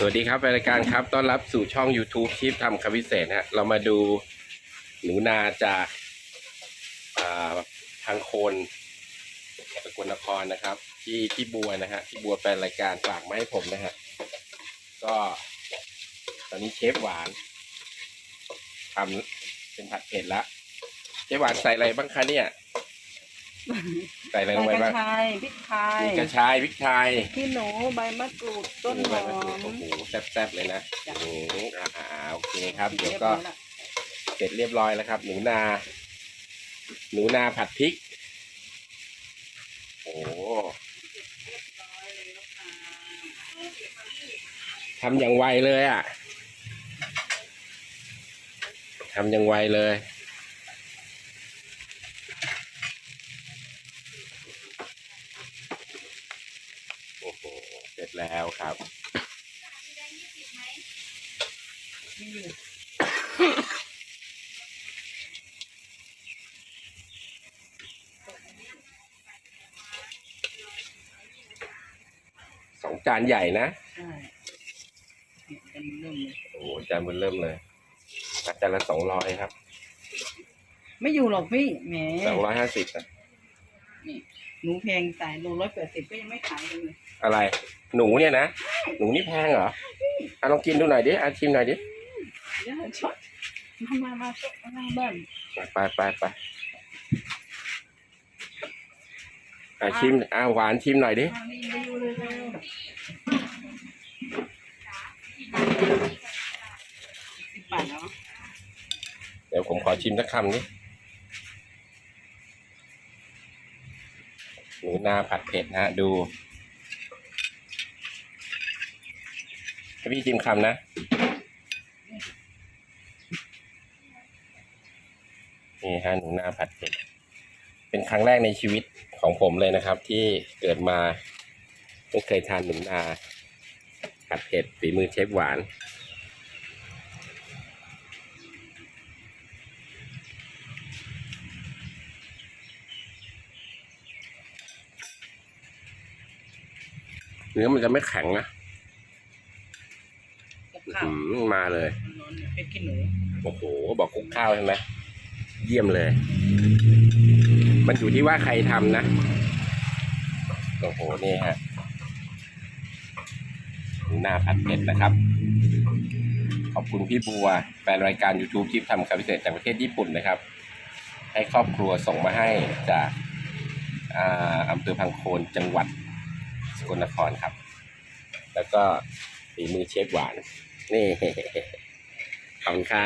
สวัสดีครับรายการครับ ต้อนรับสู่ช่อง YouTube ชิปทำคำพิเศษฮะเรามาดูหนูนาจากาทางโคนสกลนครนะครับ ที่ที่บัวนะฮะที่บัวแฟนรายการฝากมาให้ผมนะฮะก็ ตอนนี้เชฟหวานทำเป็นผัดเผ็ดละเชฟหวานใส่อะไรบ้างคะเนี่ย ใส่อะไรลงไปใส่กบ้าระงชายพริกไทยมีกระชายพริกไทยขี้หนูใบมะกรูดต้นหใบอมะกรูดมโอ้โหแซ่บๆเลยนะจ้ะอืมอ่าๆโอเคครับ เดี๋ยวรีบก็ร้อยละเสร็จเรียบร้อยแล้วครับ หนูนา หนูนาผัดพริก โอ้โหทำอย่างไวเลยอะทำอย่างไวเลย โอ้โห เสร็ จแล้วครับมีอยู่สองจานใหญ่นะ ใช่เนี่ยจะเริ่มเลยโอ้โหจานมันเริ่มเลยจานละสองร้อยครับไม่อยู่หรอกพี่แหมสองร้อยห้าสิบนี่ หนูแพงตายโลร้อยแปดสิบก็ยังไม่ขายกันเลยอะไร หนูเนี่ยนะ หนูนี่แพงเหรออะลองกินดูหน่อยดิอะชิมหน่อยดิเดี๋ยวชดมามามาชดมาหน้าบ้านไปไปไปอะชิมอะหวานชิมหน่อยดิมานี่มาอยู่เลยเลยสิบบาทเนาะเดี๋ยวผมขอชิมสักคำดิ หนูนาผัดเผ็ดนะฮะดูให้พี่ชิมคำนะ นี่ฮะหนูนาผัดเผ็ด เป็นครั้งแรกในชีวิตของผมเลยนะครับ ที่เกิดมาไม่เคยทานหนูนาผัดเผ็ดฝีมือเชฟหวาน นื้อมันจะไม่แข็งนะกับข้าวอืมมาเลยร้อนเนี่ยเป็นขี้หนูโอ้โหบอกคลุกข้าวใช่ไหมเยี่ยมเลย มันอยู่ที่ว่าใครทำนะ โอ้โห นี่ฮะหน้าผัดเผ็ดนะครับ ขอบคุณพี่บัวแฟนรายการ YouTube ที่ทำคำพิเศษจากประเทศญี่ปุ่นนะครับ ให้ครอบครัวส่งมาให้จากอ่าอำเภอพังโคนจังหวัดส กลนครครับ แล้วก็ฝีมือเชฟหวาน นี่ขอบคุณค่ะ